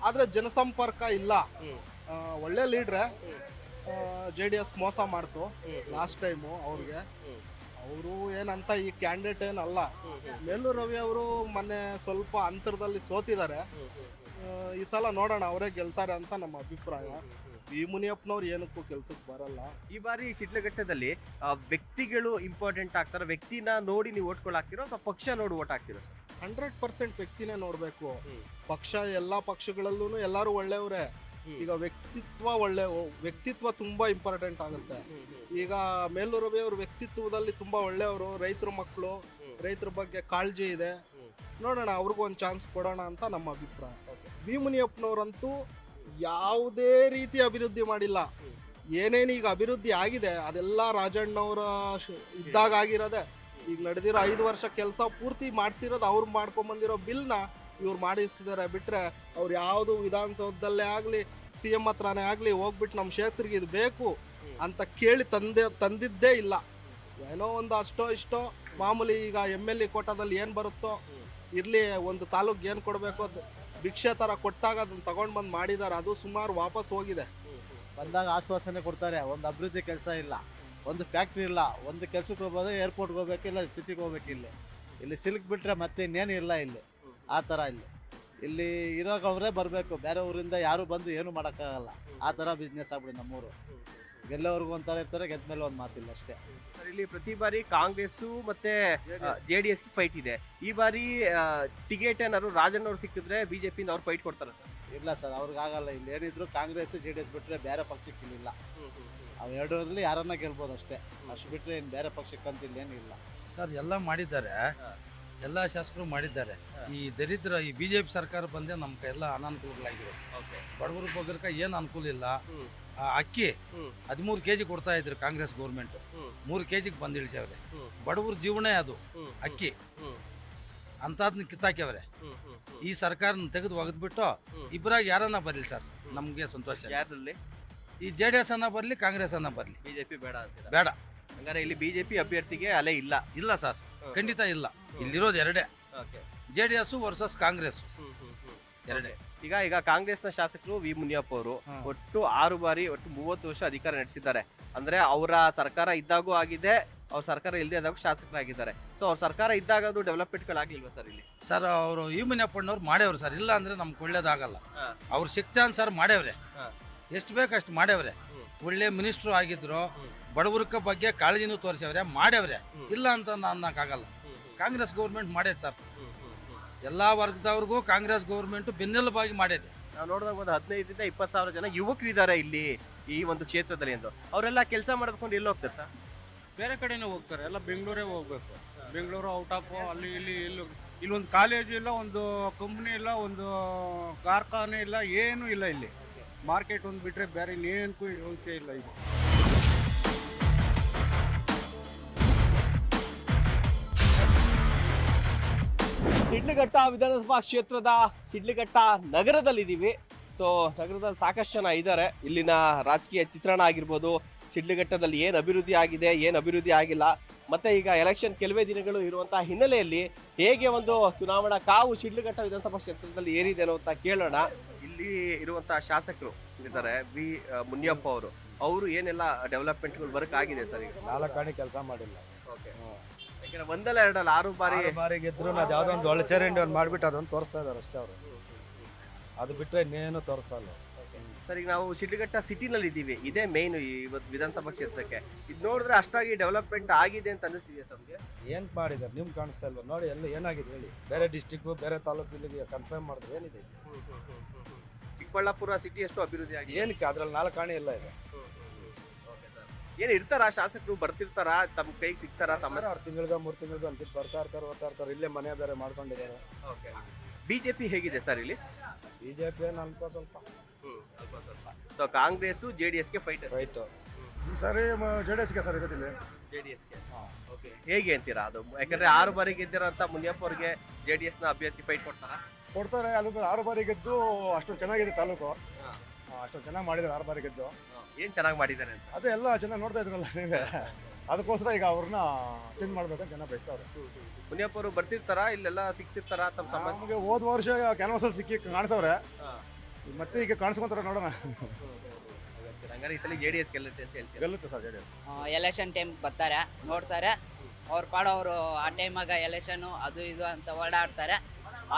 ಆದರೆ ಜನಸಂಪರ್ಕ ಇಲ್ಲ. ಒಳ್ಳೆ ಲೀಡ್ರೆ ಜೆ ಡಿ ಎಸ್ ಮೋಸ ಮಾಡ್ತು ಲಾಸ್ಟ್ ಟೈಮು ಅವ್ರಿಗೆ. ಅವರು ಏನಂತ ಈ ಕ್ಯಾಂಡಿಡೇಟ್ ಏನಲ್ಲ. ಮೇಲೂರು ರವಿ ಅವರು ಮೊನ್ನೆ ಸ್ವಲ್ಪ ಅಂತರದಲ್ಲಿ ಸೋತಿದ್ದಾರೆ. ಈ ಸಲ ನೋಡೋಣ ಅವರೇ ಗೆಲ್ತಾರೆ ಅಂತ ನಮ್ಮ ಅಭಿಪ್ರಾಯ. ಈ ಮುನಿಯಪ್ಪನವ್ರು ಏನಕ್ಕೂ ಕೆಲ್ಸಕ್ಕೆ ಬರಲ್ಲ. ಈ ಬಾರಿ ಶಿಡ್ಲಘಟ್ಟದಲ್ಲಿ ಆ, ವ್ಯಕ್ತಿಗಳು ಇಂಪಾರ್ಟೆಂಟ್ ಆಗ್ತಾರೆ. ವ್ಯಕ್ತಿನ ನೋಡಿ ನೀವು ಓಟ್ಗಳು ಹಾಕ್ತಿರೋ ಅಥವಾ ಪಕ್ಷ ನೋಡಿ ಓಟ್ ಹಾಕ್ತಿರೋ ಸರ್? ಹಂಡ್ರೆಡ್ ಪರ್ಸೆಂಟ್ ವ್ಯಕ್ತಿನೇ ನೋಡಬೇಕು. ಪಕ್ಷ ಎಲ್ಲ ಪಕ್ಷಗಳಲ್ಲೂ ಎಲ್ಲರೂ ಒಳ್ಳೆಯವರೇ. ಈಗ ವ್ಯಕ್ತಿತ್ವ ಒಳ್ಳೆ ವ್ಯಕ್ತಿತ್ವ ತುಂಬಾ ಇಂಪಾರ್ಟೆಂಟ್ ಆಗುತ್ತೆ. ಈಗ ಮೇಲೂರು ಅವ್ರ ವ್ಯಕ್ತಿತ್ವದಲ್ಲಿ ತುಂಬಾ ಒಳ್ಳೆಯವರು ರೈತರ ಮಕ್ಕಳು ರೈತರ ಬಗ್ಗೆ ಕಾಳಜಿ ಇದೆ. ನೋಡೋಣ ಅವ್ರಿಗೂ ಒಂದು ಚಾನ್ಸ್ ಕೊಡೋಣ ಅಂತ ನಮ್ಮ ಅಭಿಪ್ರಾಯ. ಬಿ ಮುನಿಯಪ್ಪನವ್ರಂತೂ ಯಾವುದೇ ರೀತಿ ಅಭಿವೃದ್ಧಿ ಮಾಡಿಲ್ಲ. ಏನೇನು ಈಗ ಅಭಿವೃದ್ಧಿ ಆಗಿದೆ, ಅದೆಲ್ಲ ರಾಜಣ್ಣವರ ಇದ್ದಾಗ ಆಗಿರೋದೆ. ಈಗ ನಡೆದಿರೋ ಐದು ವರ್ಷ ಕೆಲಸ ಪೂರ್ತಿ ಮಾಡಿಸಿರೋದು ಅವ್ರು ಮಾಡ್ಕೊಂಬಂದಿರೋ ಬಿಲ್ನ ಇವ್ರು ಮಾಡಿಸ್ತಿದ್ದಾರೆ ಬಿಟ್ರೆ ಅವ್ರು ಯಾವುದು ವಿಧಾನಸೌಧದಲ್ಲೇ ಆಗಲಿ, ಸಿ ಎಂ ಹತ್ರನೇ ಆಗಲಿ ಹೋಗ್ಬಿಟ್ಟು ನಮ್ಮ ಕ್ಷೇತ್ರಿಗೆ ಇದು ಬೇಕು ಅಂತ ಕೇಳಿ ತಂದೆ, ತಂದಿದ್ದೇ ಇಲ್ಲ. ಏನೋ ಒಂದು ಅಷ್ಟೋ ಇಷ್ಟೋ ಮಾಮೂಲಿ ಈಗ ಎಂ ಎಲ್ ಎ ಕೋಟಾದಲ್ಲಿ ಏನು ಬರುತ್ತೋ, ಇರಲಿ, ಒಂದು ತಾಲೂಕ್ ಏನು ಕೊಡಬೇಕು ಅದು ಭಿಕ್ಷೆ ಥರ ಕೊಟ್ಟಾಗ ಅದನ್ನ ತಗೊಂಡು ಬಂದು ಮಾಡಿದ್ದಾರೆ ಅದು ಸುಮಾರು ವಾಪಸ್ ಹೋಗಿದೆ. ಬಂದಾಗ ಆಶ್ವಾಸನೆ ಕೊಡ್ತಾರೆ, ಒಂದು ಅಭಿವೃದ್ಧಿ ಕೆಲಸ ಇಲ್ಲ, ಒಂದು ಫ್ಯಾಕ್ಟ್ರಿ ಇಲ್ಲ, ಒಂದು ಕೆಲ್ಸಕ್ಕೆ ಹೋಗ್ಬೋದು ಏರ್ಪೋರ್ಟ್ಗೆ ಹೋಗ್ಬೇಕು ಇಲ್ಲ ಸಿಟಿಗೆ ಹೋಗ್ಬೇಕು ಇಲ್ಲಿ. ಇಲ್ಲಿ ಸಿಲ್ಕ್ ಬಿಟ್ರೆ ಮತ್ತೆ ಇನ್ನೇನು ಇಲ್ಲ ಇಲ್ಲಿ, ಆ ಥರ ಇಲ್ಲಿ. ಇಲ್ಲಿ ಇರೋಕವ್ರೇ ಬರಬೇಕು, ಬೇರೆ ಊರಿಂದ ಯಾರು ಬಂದು ಏನು ಮಾಡೋಕ್ಕಾಗಲ್ಲ, ಆ ಥರ ಬಿಸ್ನೆಸ್ ಆಗ್ಬಿಡಿ ನಮ್ಮೂರು. ಗೆಲ್ಲೋರ್ಗು ಒಂಥರ ಇರ್ತಾರೆ ಗೆದ್ದ ಮೇಲೆ ಒಂದು ಮಾತಿಲ್ಲ ಅಷ್ಟೇ. ಸರ್ ಇಲ್ಲಿ ಪ್ರತಿ ಬಾರಿ ಕಾಂಗ್ರೆಸ್ ಮತ್ತೆ ಜೆ ಡಿ ಎಸ್ಗೆ ಫೈಟ್ ಇದೆ. ಈ ಬಾರಿ ಟಿಕೆಟ್ ಏನಾದ್ರು ರಾಜಣ್ಣ ಅವ್ರು ಸಿಕ್ಕಿದ್ರೆ ಬಿಜೆಪಿಯಿಂದ ಅವ್ರು ಫೈಟ್ ಕೊಡ್ತಾರೆ ಸರ್? ಇಲ್ಲ ಸರ್ ಅವ್ರಿಗಾಗಲ್ಲ. ಇಲ್ಲಿ ಏನಿದ್ರು ಕಾಂಗ್ರೆಸ್ ಜೆ ಡಿ ಎಸ್ ಬಿಟ್ಟರೆ ಬೇರೆ ಪಕ್ಷಕ್ಕೆ ಇಲ್ಲಿಲ್ಲ ಅವ್ರು ಎರಡರಲ್ಲಿ ಯಾರನ್ನ ಗೆಲ್ಬೋದು ಅಷ್ಟೇ. ಅಷ್ಟು ಬಿಟ್ಟರೆ ಇನ್ನು ಬೇರೆ ಪಕ್ಷಕ್ಕೆ ಪಕ್ಷಕ್ಕಂತ ಇಲ್ಲೇನಿಲ್ಲ ಸರ್ ಎಲ್ಲ ಮಾಡಿದ್ದಾರೆ. ಎಲ್ಲ ಶಾಸಕರು ಮಾಡಿದ್ದಾರೆ. ಈ ದರಿದ್ರ ಈ ಬಿಜೆಪಿ ಸರ್ಕಾರ ಬಂದೆ ನಮ್ಗೆ ಎಲ್ಲ ಅನಾನುಕೂಲಗಳಾಗಿದೆ ಬಡವರು ಬಗ್ಗರ್ಕ ಏನು ಅನುಕೂಲ ಇಲ್ಲ. ಹ್ಮ್. ಆ ಅಕ್ಕಿ. ಹದಿಮೂರು ಕೆಜಿ ಕೊಡ್ತಾ ಇದ್ರು ಕಾಂಗ್ರೆಸ್ ಗೌರ್ಮೆಂಟ್. ಮೂರು ಕೆ ಜಿಗೆ ಬಂದು ಇಳಿಸ್ಯಾವ್ರೆ. ಬಡವ್ರ ಜೀವನೇ ಅದು ಅಕ್ಕಿ. ಅಂತ ಅಂತದ್ನ ಕಿತ್ತಾಕ್ಯವ್ರೆ. ಈ ಸರ್ಕಾರನ ತೆಗೆದು ಒಗೆದ್ಬಿಟ್ಟು. ಇಬ್ಬರಾಗ ಯಾರನ್ನ ಬರಲಿ ಸರ್? ನಮಗೆ ಸಂತೋಷ. ಯಾರಲ್ಲಿ ಈ ಜೆ ಡಿ ಎಸ್ ಅನ್ನ ಬರಲಿ ಕಾಂಗ್ರೆಸ್ ಅನ್ನ ಬರಲಿ. ಬಿಜೆಪಿ ಬೇಡ ಅಂತೀರಾ? ಬೇಡ. ಹಂಗಾರೆ ಇಲ್ಲಿ ಬಿಜೆಪಿ ಅಭ್ಯರ್ಥಿಗೆ ಅಲೆ ಇಲ್ಲ. ಇಲ್ಲ ಸರ್. ಖಂಡಿತ ಇಲ್ಲ. ಇಲ್ಲಿರೋದು ಎರಡೇ. Okay. J D S versus Congress ಎರಡೇ. ಈಗ ಈಗ ಕಾಂಗ್ರೆಸ್ನ ಶಾಸಕರು ವಿ. ಮುನಿಯಪ್ಪ ಅವರು ಒಟ್ಟು ಆರು ಬಾರಿ ಒಟ್ಟು ಮೂವತ್ತು ವರ್ಷ ಅಧಿಕಾರ ನಡೆಸಿದ್ದಾರೆ. ಅಂದ್ರೆ ಅವರ ಸರ್ಕಾರ ಇದ್ದಾಗೂ ಆಗಿದೆ ಅವ್ರ ಸರ್ಕಾರ ಇಲ್ಲದೆ ಇದ್ದಾಗ ಶಾಸಕರಾಗಿದ್ದಾರೆ. ಸೊ ಅವ್ರ ಸರ್ಕಾರ ಇದ್ದಾಗ ಅದು ಡೆವಲಪ್ಮೆಂಟ್ಗಳಾಗಿಲ್ವಾ ಸರ್ ಇಲ್ಲಿ? ಸರ್ ಅವರು ಈ ಮುನಿಯಪ್ಪಣ್ಣವ್ರು ಮಾಡೇವ್ರು ಸರ್ ಇಲ್ಲ ಅಂದ್ರೆ ನಮ್ಗೆ ಒಳ್ಳೇದಾಗಲ್ಲ. ಆಗಲ್ಲ ಅವ್ರ ಶಕ್ತಿ ಅನ್ಸಾರ ಮಾಡ್ಯವ್ರೆ. ಹಾ. ಎಷ್ಟು ಬೇಕಷ್ಟು ಮಾಡ್ಯವ್ರೆ. ಮಾಡೇವ್ರೆ ಒಳ್ಳೆ ಮಿನಿಸ್ಟ್ರು ಆಗಿದ್ರು ಬಡವರ್ಗ ಬಡವರ್ಕ ಬಗ್ಗೆ ಕಾಳಜಿನೂ ತೋರಿಸವ್ರೆ ಮಾಡೇವ್ರೆ ಇಲ್ಲ ಅಂತ ನಾನು ಅನ್ನಕ್ಕಾಗಲ್ಲ ಕಾಂಗ್ರೆಸ್ ಗೌರ್ಮೆಂಟ್ ಮಾಡೇದ್ ಸರ್. ಎಲ್ಲಾ ವರ್ಗದವ್ರಿಗೂ ಕಾಂಗ್ರೆಸ್ ಗೌರ್ಮೆಂಟ್ ಬೆನ್ನೆಲುಬಾಗಿ ಮಾಡಿದೆ. ನಾವು ನೋಡಿದಾಗ ಒಂದು ಹದಿನೈದರಿಂದ ಇಪ್ಪತ್ತು ಸಾವಿರ ಜನ ಯುವಕರು ಇದ್ದಾರೆ ಇಲ್ಲಿ ಈ ಒಂದು ಕ್ಷೇತ್ರದಲ್ಲಿ ಎಂದು. ಅವರೆಲ್ಲ ಕೆಲಸ ಮಾಡ್ಕೊಂಡು ಎಲ್ಲಿ ಹೋಗ್ತಾರೆ ಸರ್? ಬೇರೆ ಕಡೆನೇ ಹೋಗ್ತಾರೆ ಎಲ್ಲ ಬೆಂಗಳೂರೇ ಹೋಗ್ಬೇಕು. ಬೆಂಗಳೂರು ಔಟ್ ಆಫ್ ಅಲ್ಲಿ ಇಲ್ಲಿ ಇಲ್ಲಿ ಇಲ್ಲೊಂದು ಕಾಲೇಜು ಇಲ್ಲ ಒಂದು ಕಂಪ್ನಿ ಇಲ್ಲ ಒಂದು ಕಾರ್ಖಾನೆ ಇಲ್ಲ ಏನೂ ಇಲ್ಲ ಇಲ್ಲಿ. ಮಾರ್ಕೆಟ್ ಒಂದು ಬಿಟ್ಟರೆ ಬೇರೆ ಇನ್ನೇನಕ್ಕೂ ಯೋಚನೆ ಇಲ್ಲ ಇದು ಶಿಡ್ಲಘಟ್ಟ ವಿಧಾನಸಭಾ ಕ್ಷೇತ್ರದ ಶಿಡ್ಲಘಟ್ಟ ನಗರದಲ್ಲಿದ್ದೀವಿ. ಸೊ ನಗರದಲ್ಲಿ ಸಾಕಷ್ಟು ಜನ ಇದ್ದಾರೆ. ಇಲ್ಲಿನ ರಾಜಕೀಯ ಚಿತ್ರಣ ಆಗಿರ್ಬೋದು ಸಿಡ್ಲಘಟ್ಟದಲ್ಲಿ ಏನು ಅಭಿವೃದ್ಧಿ ಆಗಿದೆ ಏನು ಅಭಿವೃದ್ಧಿ ಆಗಿಲ್ಲ ಮತ್ತೆ ಈಗ ಎಲೆಕ್ಷನ್ ಕೆಲವೇ ದಿನಗಳು ಇರುವಂತಹ ಹಿನ್ನೆಲೆಯಲ್ಲಿ ಹೇಗೆ ಒಂದು ಚುನಾವಣಾ ಕಾವು ಶಿಡ್ಲಘಟ್ಟ ವಿಧಾನಸಭಾ ಕ್ಷೇತ್ರದಲ್ಲಿ ಏರಿದೆ ಅಂತ ಕೇಳೋಣ. ಇಲ್ಲಿ ಇರುವಂತಹ ಶಾಸಕರು ಇದ್ದಾರೆ ಆ, ಮುನಿಯಪ್ಪ ಅವರು. ಅವರು ಏನೆಲ್ಲ ಡೆವಲಪ್ಮೆಂಟ್ಗಳು ವರ್ಕ್ ಆಗಿದೆ ಸರ್ ಈಗ? ನಾಲ್ಕು ಕೆಲಸ ಮಾಡಿಲ್ಲ. ಯಾಕಂದ್ರೆ ಒಂದಲ್ಲ ಎರಡಲ್ಲ ಆರು ಬಾರಿ ಬಾರಿ ಗೆದ್ರು ಅದು ಯಾವುದೋ ಒಂದು ಒಳ್ಳೆ ಚರಂಡಿ ಒಂದು ಮಾಡಿಬಿಟ್ಟು ಅದೊಂದು ತೋರಿಸ್ತಾ ಇದ್ದಾರೆ ಅಷ್ಟೇ ಅವರು. ಅದು ಬಿಟ್ಟರೆ ಇನ್ನೇನು ತೋರಿಸಲ್ಲ. ಸರ್ ಈಗ ನಾವು ಶಿಡ್ಲಘಟ್ಟ ಸಿಟಿನಲ್ಲಿ ಇದ್ದೀವಿ. ಇದೇ ಮೇನ್ ಇವತ್ತು ವಿಧಾನಸಭಾ ಕ್ಷೇತ್ರಕ್ಕೆ. ಇದು ನೋಡಿದ್ರೆ ಅಷ್ಟಾಗಿ ಡೆವಲಪ್ಮೆಂಟ್ ಆಗಿದೆ ಅಂತ ಅನಿಸ್ತಿದೆ ತಮಗೆ ಏನು ಮಾಡಿದ್ದಾರೆ ನಿಮ್ಗೆ ಕಾಣಿಸ್ತಾ ಇಲ್ವಾ? ನೋಡಿ ಎಲ್ಲ ಏನಾಗಿದೆ ಹೇಳಿ. ಬೇರೆ ಡಿಸ್ಟಿಕ್ಕು ಬೇರೆ ತಾಲೂಕು ಇಲ್ಲಿಗೆ ಕನ್ಫರ್ಮ್ ಮಾಡಿದ್ರೆ ಏನಿದೆ? ಚಿಕ್ಕಬಳ್ಳಾಪುರ ಸಿಟಿ ಎಷ್ಟು ಅಭಿವೃದ್ಧಿ ಆಗಿದೆ ಏನಕ್ಕೆ? ಅದ್ರಲ್ಲಿ ನಾಲ್ಕು ಕಾಣಿ ಎಲ್ಲ ಇದೆ ಏನ್ ಇರ್ತಾರ? ಶಾಸಕರು ಬರ್ತಿರ್ತಾರ? ತಮ್ಮ ಕೈಗೆ ಸಿಗ್ತಾರ ಸಮಸ್ಯೆ ಆರು ತಿಂಗಳಿಗೆ ಮೂರು ತಿಂಗಳಿಗೆ ಅಂತ ಬರ್ತಾ ಇರ್ತಾರೆ ಬರ್ತಾ ಇರ್ತಾರೆ. ಇಲ್ಲೇ ಮನೆ ಬೇರೆ ಮಾಡ್ಕೊಂಡಿದ್ದಾರೆ. ಬಿಜೆಪಿ ಹೇಗಿದೆ ಸರ್ ಇಲ್ಲಿ? ಬಿಜೆಪಿ ಜೆ ಅಲ್ಪ ಸ್ವಲ್ಪ. ಸೊ ಕಾಂಗ್ರೆಸ್ ಜೆಡಿಎಸ್ಗೆ ಫೈಟ್ ರೈಟು ಈ ಸಾರಿ ಜೆ ಡಿ ಎಸ್ಗೆ ಸರ್ ಇರೋದಿಲ್ಲ. ಜೆಡಿಎಸ್ಗೆ ಹೇಗೆ ಅಂತೀರಾ ಅದು? ಯಾಕಂದ್ರೆ ಆರು ಬಾರಿ ಗೆದ್ದಿರೋಂತ ಮುನಿಯಪ್ಪ ಅವ್ರಿಗೆ ಜೆಡಿಎಸ್ನ ಅಭ್ಯರ್ಥಿ ಫೈಟ್ ಕೊಡ್ತಾರ? ಕೊಡ್ತಾರೆ ಅಲ್ಲಿ ಆರು ಬಾರಿ ಗೆದ್ದು ಅಷ್ಟು ಚೆನ್ನಾಗಿದೆ ತಾಲೂಕು. ಅಷ್ಟು ಚೆನ್ನಾಗಿ ಮಾಡಿದ್ದಾರೆ ಆರು ಬಾರಿ ಗೆದ್ದು. ಏನ್ ಚೆನ್ನಾಗಿ ಮಾಡಿದ್ದಾರೆ ಅಂತ? ಅದೇ ಎಲ್ಲ ಜನ ನೋಡ್ತಾ ಇದ್ರಲ್ಲ ನೀವೇ. ಅದಕ್ಕೋಸ್ಕರ ಈಗ ಅವ್ರನ್ನ ಚೇಂಜ್ ಮಾಡ್ಬೇಕಂತ ಜನ ಬಯಸ್ತಾವ್ರೆ. ಮುನಿಯಪ್ಪ ಅವರು ಬರ್ತಿರ್ತಾರ? ಇಲ್ಲೆಲ್ಲ ಸಿಕ್ತಿರ್ತಾರ ತಮ್ಮ ಸಂಬಂಧ? ನಮಗೆ ಹೋದ ವರ್ಷ ಕ್ಯಾನ್ವಾಸಲ್ಲಿ ಸಿಕ್ಕಿ ಕಾಣಿಸವ್ರೆ. ಮತ್ತೆ ಈಗ ಕಾಣಿಸ್ಕೊಂತಾರ ನೋಡೋಣ. ಹಂಗಾರೆ ಈ ಸಲ ಜೆಡಿಎಸ್ ಗೆಲ್ಲುತ್ತೆ ಅಂತ ಹೇಳ್ತೀರಾ? ಗೆಲ್ಲುತ್ತೆ sir J D S election time ಬರ್ತಾರೆ ನೋಡ್ತಾರೆ. ಅವ್ರ ಪಾಡೋರು ಆ ಟೈಮಾಗ ಎಲೆಕ್ಷನ್ ಅದು ಇದು ಅಂತ ಓಡಾಡ್ತಾರೆ.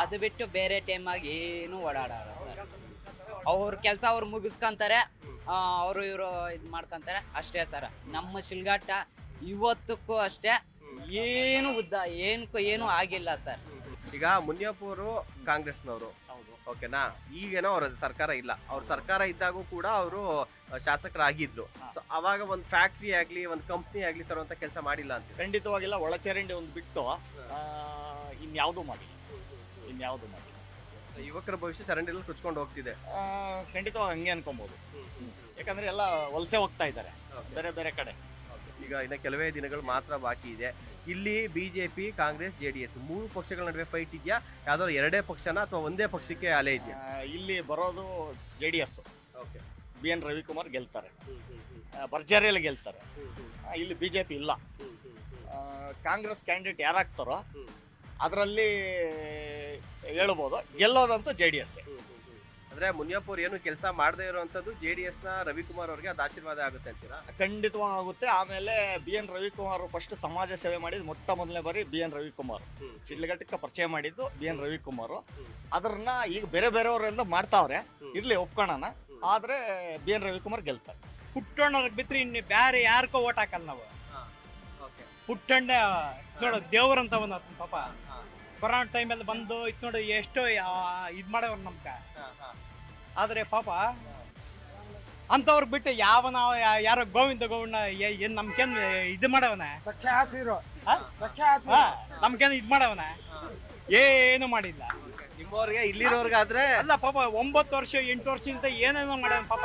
ಅದು ಬಿಟ್ಟು ಬೇರೆ ಟೈಮಾಗ ಏನು ಓಡಾಡಲ್ಲ ಸರ್. ಅವ್ರ ಕೆಲಸ ಅವ್ರು ಮುಗಿಸ್ಕೊಂತಾರೆ. ಅವರು ಇವರು ಇದು ಮಾಡ್ಕೊಂತಾರೆ. ಅಷ್ಟೇ ಸರ್. ನಮ್ಮ ಶಿಲ್ಘಟ್ಟ ಇವತ್ತಕ್ಕೂ ಅಷ್ಟೇ. ಏನು ಉದ್ದ ಏನಕ್ಕೂ ಏನು ಆಗಿಲ್ಲ ಸರ್. ಈಗ ಮುನಿಯಪ್ಪ ಅವರು ಕಾಂಗ್ರೆಸ್ನವರು. ಓಕೆನಾ? ಈಗೇನೋ ಅವ್ರ ಸರ್ಕಾರ ಇಲ್ಲ. ಅವ್ರ ಸರ್ಕಾರ ಇದ್ದಾಗೂ ಕೂಡ ಅವರು ಶಾಸಕರಾಗಿದ್ರು. ಸೊ ಅವಾಗ ಒಂದು ಫ್ಯಾಕ್ಟ್ರಿ ಆಗ್ಲಿ ಒಂದು ಕಂಪ್ನಿ ಆಗ್ಲಿ ತರುವಂತ ಕೆಲಸ ಮಾಡಿಲ್ಲ ಅಂತ ಖಂಡಿತವಾಗಿಲ್ಲ. ಒಳಚರಂಡಿ ಒಂದು ಬಿಟ್ಟು ಇನ್ಯಾವುದು ಮಾಡಿಲ್ಲ. ಇನ್ಯಾವುದು ಮಾಡಿಲ್ಲ. ಯುವಕರ ಭವಿಷ್ಯ ಸರಂಡಿಯಲ್ಲಿ ಕುಚ್ಕೊಂಡು ಹೋಗ್ತಿದೆ. ಆ, ಖಂಡಿತವಾಗಿ ಹಂಗೆ ಅನ್ಕೊಬೋದು. ಯಾಕಂದ್ರೆ ಎಲ್ಲ ವಲಸೆ ಹೋಗ್ತಾ ಇದ್ದಾರೆ ಬೇರೆ ಬೇರೆ ಕಡೆ. ಈಗ ಇನ್ನ ಕೆಲವೇ ದಿನಗಳು ಮಾತ್ರ ಬಾಕಿ ಇದೆ. ಇಲ್ಲಿ ಬಿಜೆಪಿ ಕಾಂಗ್ರೆಸ್ ಜೆಡಿಎಸ್ ಮೂರು ಪಕ್ಷಗಳ ನಡುವೆ ಫೈಟ್ ಇದೆಯಾ? ಯಾವ್ದಾದ್ರು ಎರಡೇ ಪಕ್ಷನ ಅಥವಾ ಒಂದೇ ಪಕ್ಷಕ್ಕೆ ಅಲೆ ಇದೆಯಾ? ಆ, ಇಲ್ಲಿ ಬರೋದು J D S okay. B N Ravikumar ಗೆಲ್ತಾರೆ. ಆ, ಭರ್ಜರಿಯಲ್ಲಿ ಗೆಲ್ತಾರೆ. ಆ, ಇಲ್ಲಿ ಬಿ ಜೆ ಪಿ ಇಲ್ಲ ಆ, ಕಾಂಗ್ರೆಸ್ ಕ್ಯಾಂಡಿಡೇಟ್ ಯಾರಾಗ್ತಾರೋ ಅದರಲ್ಲಿ ಹೇಳ್ಬೋದು. ಗೆಲ್ಲೋದಂತೂ ಜೆ ಡಿ ಎಸ್ ಅಂದ್ರೆ ಮುನಿಯಪ್ಪ ಅವ್ರು ಏನು ಕೆಲಸ ಮಾಡದೇ ಇರುವಂತದ್ದು ಜೆಡಿಎಸ್ನ ರವಿಕುಮಾರ್ ಅವ್ರಿಗೆ ಅದು ಆಶೀರ್ವಾದ ಆಗುತ್ತೆ ಅಂತೀರಾ? ಖಂಡಿತವಾಗುತ್ತೆ ಆಮೇಲೆ ಬಿ ಎನ್ ರವಿಕುಮಾರ್ ಫಸ್ಟ್ ಸಮಾಜ ಸೇವೆ ಮಾಡಿದ ಮೊಟ್ಟ ಮೊದಲನೇ ಬಾರಿ ಬಿ ಎನ್ ರವಿಕುಮಾರ್. ಶಿಡ್ಲಘಟ್ಟಕ್ಕೆ ಪರಿಚಯ ಮಾಡಿದ್ದು ಬಿ ಎನ್ ರವಿಕುಮಾರ್. ಅದ್ರನ್ನ ಈಗ ಬೇರೆ ಬೇರೆಯವರಿಂದ ಮಾಡ್ತಾವ್ರೆ. ಇರ್ಲಿ ಒಪ್ಕೊಳ್ಳೋಣ ಆದ್ರೆ ಬಿ ಎನ್ ರವಿಕುಮಾರ್ ಗೆಲ್ತಾರೆ. ಪುಟ್ಟಣ್ಣವ್ರಿಗೆ ಬಿತ್ರಿ ಇನ್ನು ಬೇರೆ ಯಾರಿಗೋ ಓಟ್ ಹಾಕಲ್ಲ ನಾವು. ಪುಟ್ಟಣ್ಣ ದೇವರಂತ ದೇವ್ರಂತ ಒಂದು ಪಾಪ. ಕೊರೋನಾ ಟೈಮಲ್ಲಿ ಬಂದು ಇತ್ತು ನೋಡಿ ಎಷ್ಟೋ ಇದು ಮಾಡೋರು ನಮ್ಗ. ಆದ್ರೆ ಪಾಪ ಅಂಥವ್ರಿಗೆ ಬಿಟ್ಟು ಯಾವ ನಾವು ಯಾರೋ ಗೋವಿಂದ ಗೌಡ್ನ ಏನು ನಮ್ಗೇನ್ ಇದು ಮಾಡವನ? ನಮ್ಗೇನು ಇದು ಮಾಡವನ? ಏನು ಮಾಡಿಲ್ಲ. ನಿಮ್ಮವ್ರಿಗೆ ಇಲ್ಲಿರೋರ್ಗಾದ್ರೆ ಅಲ್ಲ ಪಾಪ ಒಂಬತ್ತು ವರ್ಷ ಎಂಟು ವರ್ಷದಿಂದ ಏನೇನೋ ಮಾಡ್ಯಾನ ಪಾಪ.